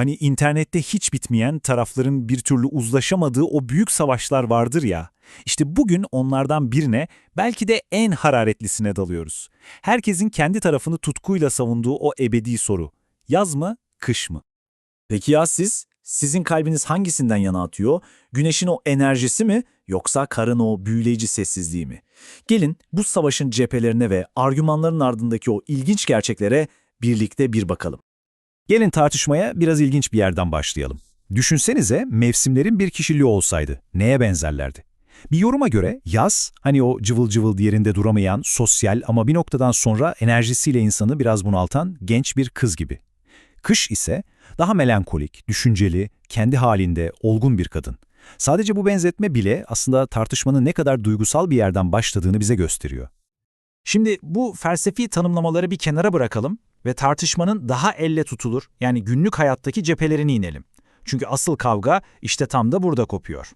Hani internette hiç bitmeyen tarafların bir türlü uzlaşamadığı o büyük savaşlar vardır ya. İşte bugün onlardan birine, belki de en hararetlisine dalıyoruz. Herkesin kendi tarafını tutkuyla savunduğu o ebedi soru. Yaz mı, kış mı? Peki ya siz? Sizin kalbiniz hangisinden yana atıyor? Güneşin o enerjisi mi yoksa karın o büyüleyici sessizliği mi? Gelin bu savaşın cephelerine ve argümanların ardındaki o ilginç gerçeklere birlikte bir bakalım. Gelin tartışmaya biraz ilginç bir yerden başlayalım. Düşünsenize mevsimlerin bir kişiliği olsaydı neye benzerlerdi? Bir yoruma göre yaz, hani o cıvıl cıvıl yerinde duramayan, sosyal ama bir noktadan sonra enerjisiyle insanı biraz bunaltan genç bir kız gibi. Kış ise daha melankolik, düşünceli, kendi halinde, olgun bir kadın. Sadece bu benzetme bile aslında tartışmanın ne kadar duygusal bir yerden başladığını bize gösteriyor. Şimdi bu felsefi tanımlamaları bir kenara bırakalım ve tartışmanın daha elle tutulur yani günlük hayattaki cephelerini inelim. Çünkü asıl kavga işte tam da burada kopuyor.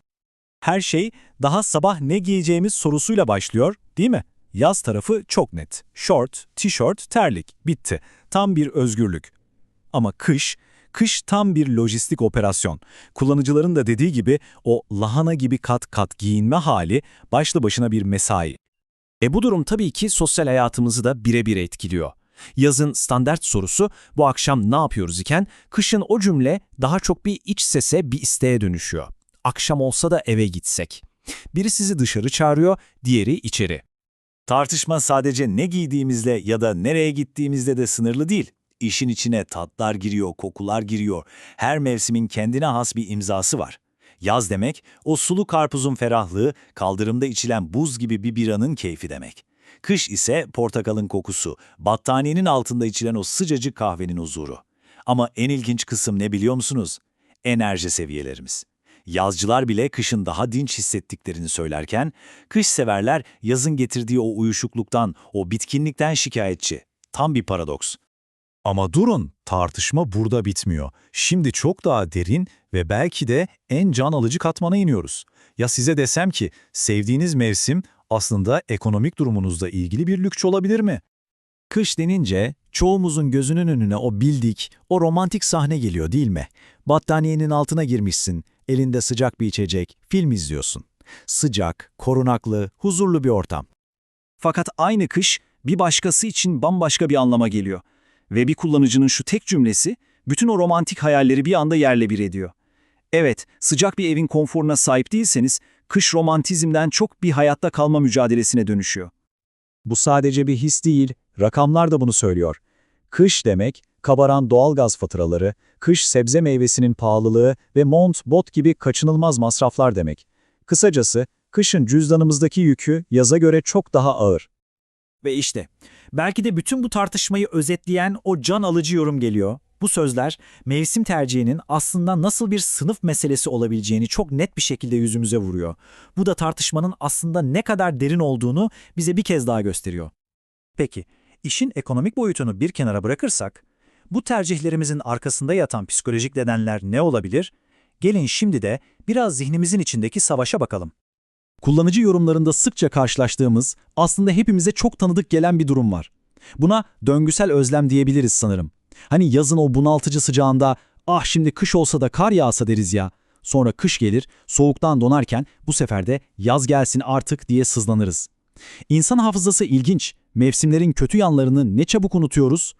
Her şey daha sabah ne giyeceğimiz sorusuyla başlıyor, değil mi? Yaz tarafı çok net. Short, tişört, terlik. Bitti. Tam bir özgürlük. Ama kış, kış tam bir lojistik operasyon. Kullanıcıların da dediği gibi o lahana gibi kat kat giyinme hali başlı başına bir mesai. E bu durum tabii ki sosyal hayatımızı da birebir etkiliyor. Yazın standart sorusu bu akşam ne yapıyoruz iken kışın o cümle daha çok bir iç sese bir isteğe dönüşüyor. Akşam olsa da eve gitsek. Biri sizi dışarı çağırıyor, diğeri içeri. Tartışma sadece ne giydiğimizle ya da nereye gittiğimizle de sınırlı değil. İşin içine tatlar giriyor, kokular giriyor. Her mevsimin kendine has bir imzası var. Yaz demek, o sulu karpuzun ferahlığı, kaldırımda içilen buz gibi bir biranın keyfi demek. Kış ise portakalın kokusu, battaniyenin altında içilen o sıcacık kahvenin huzuru. Ama en ilginç kısım ne biliyor musunuz? Enerji seviyelerimiz. Yazcılar bile kışın daha dinç hissettiklerini söylerken, kış severler yazın getirdiği o uyuşukluktan, o bitkinlikten şikayetçi. Tam bir paradoks. Ama durun, tartışma burada bitmiyor. Şimdi çok daha derin ve belki de en can alıcı katmana iniyoruz. Ya size desem ki sevdiğiniz mevsim aslında ekonomik durumunuzla ilgili bir lüks olabilir mi? Kış denince çoğumuzun gözünün önüne o bildik, o romantik sahne geliyor değil mi? Battaniyenin altına girmişsin, elinde sıcak bir içecek, film izliyorsun. Sıcak, korunaklı, huzurlu bir ortam. Fakat aynı kış bir başkası için bambaşka bir anlama geliyor. Ve bir kullanıcının şu tek cümlesi bütün o romantik hayalleri bir anda yerle bir ediyor. Evet, sıcak bir evin konforuna sahip değilseniz kış romantizmden çok bir hayatta kalma mücadelesine dönüşüyor. Bu sadece bir his değil, rakamlar da bunu söylüyor. Kış demek, kabaran doğalgaz faturaları, kış sebze meyvesinin pahalılığı ve mont, bot gibi kaçınılmaz masraflar demek. Kısacası, kışın cüzdanımızdaki yükü yaza göre çok daha ağır. Ve işte, belki de bütün bu tartışmayı özetleyen o can alıcı yorum geliyor. Bu sözler, mevsim tercihinin aslında nasıl bir sınıf meselesi olabileceğini çok net bir şekilde yüzümüze vuruyor. Bu da tartışmanın aslında ne kadar derin olduğunu bize bir kez daha gösteriyor. Peki, işin ekonomik boyutunu bir kenara bırakırsak, bu tercihlerimizin arkasında yatan psikolojik nedenler ne olabilir? Gelin şimdi de biraz zihnimizin içindeki savaşa bakalım. Kullanıcı yorumlarında sıkça karşılaştığımız, aslında hepimize çok tanıdık gelen bir durum var. Buna döngüsel özlem diyebiliriz sanırım. Hani yazın o bunaltıcı sıcağında, ah şimdi kış olsa da kar yağsa deriz ya. Sonra kış gelir, soğuktan donarken bu sefer de yaz gelsin artık diye sızlanırız. İnsan hafızası ilginç, mevsimlerin kötü yanlarını ne çabuk unutuyoruz.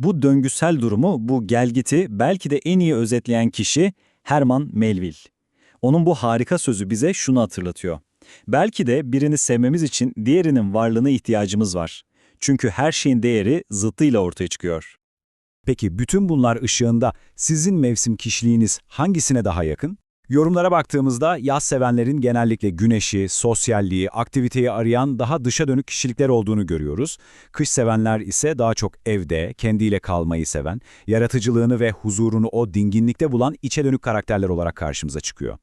Bu döngüsel durumu, bu gelgiti belki de en iyi özetleyen kişi Herman Melville. Onun bu harika sözü bize şunu hatırlatıyor. Belki de birini sevmemiz için diğerinin varlığına ihtiyacımız var. Çünkü her şeyin değeri zıttıyla ortaya çıkıyor. Peki bütün bunlar ışığında sizin mevsim kişiliğiniz hangisine daha yakın? Yorumlara baktığımızda yaz sevenlerin genellikle güneşi, sosyalliği, aktiviteyi arayan daha dışa dönük kişilikler olduğunu görüyoruz. Kış sevenler ise daha çok evde, kendiyle kalmayı seven, yaratıcılığını ve huzurunu o dinginlikte bulan içe dönük karakterler olarak karşımıza çıkıyor.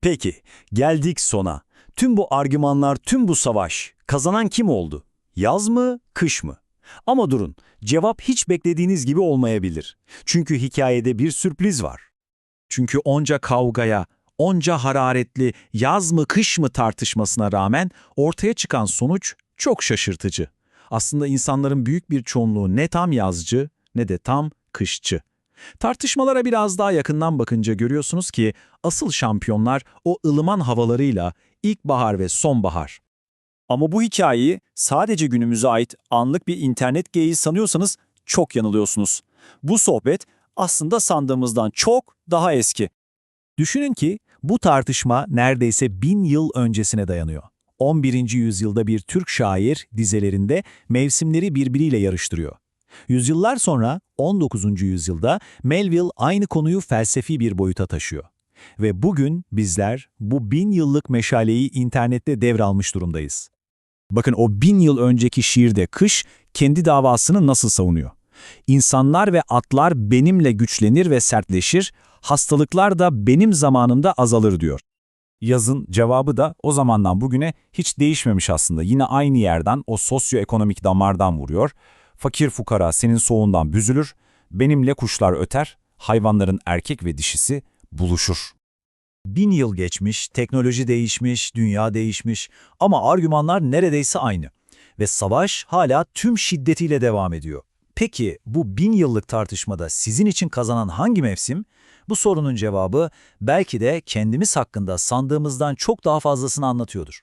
Peki, geldik sona. Tüm bu argümanlar, tüm bu savaş, kazanan kim oldu? Yaz mı, kış mı? Ama durun, cevap hiç beklediğiniz gibi olmayabilir. Çünkü hikayede bir sürpriz var. Çünkü onca kavgaya, onca hararetli yaz mı kış mı tartışmasına rağmen ortaya çıkan sonuç çok şaşırtıcı. Aslında insanların büyük bir çoğunluğu ne tam yazcı ne de tam kışçı. Tartışmalara biraz daha yakından bakınca görüyorsunuz ki asıl şampiyonlar o ılıman havalarıyla ilkbahar ve sonbahar. Ama bu hikayeyi sadece günümüze ait anlık bir internet geyiği sanıyorsanız çok yanılıyorsunuz. Bu sohbet aslında sandığımızdan çok daha eski. Düşünün ki bu tartışma neredeyse bin yıl öncesine dayanıyor. 11. yüzyılda bir Türk şair dizelerinde mevsimleri birbiriyle yarıştırıyor. Yüzyıllar sonra 19. yüzyılda Melville aynı konuyu felsefi bir boyuta taşıyor. Ve bugün bizler bu bin yıllık meşaleyi internette devralmış durumdayız. Bakın o bin yıl önceki şiirde kış kendi davasını nasıl savunuyor? İnsanlar ve atlar benimle güçlenir ve sertleşir, hastalıklar da benim zamanımda azalır diyor. Yazın cevabı da o zamandan bugüne hiç değişmemiş aslında. Yine aynı yerden o sosyoekonomik damardan vuruyor. Fakir fukara senin soğundan büzülür, benimle kuşlar öter, hayvanların erkek ve dişisi buluşur. Bin yıl geçmiş, teknoloji değişmiş, dünya değişmiş ama argümanlar neredeyse aynı. Ve savaş hala tüm şiddetiyle devam ediyor. Peki bu bin yıllık tartışmada sizin için kazanan hangi mevsim? Bu sorunun cevabı belki de kendimiz hakkında sandığımızdan çok daha fazlasını anlatıyordur.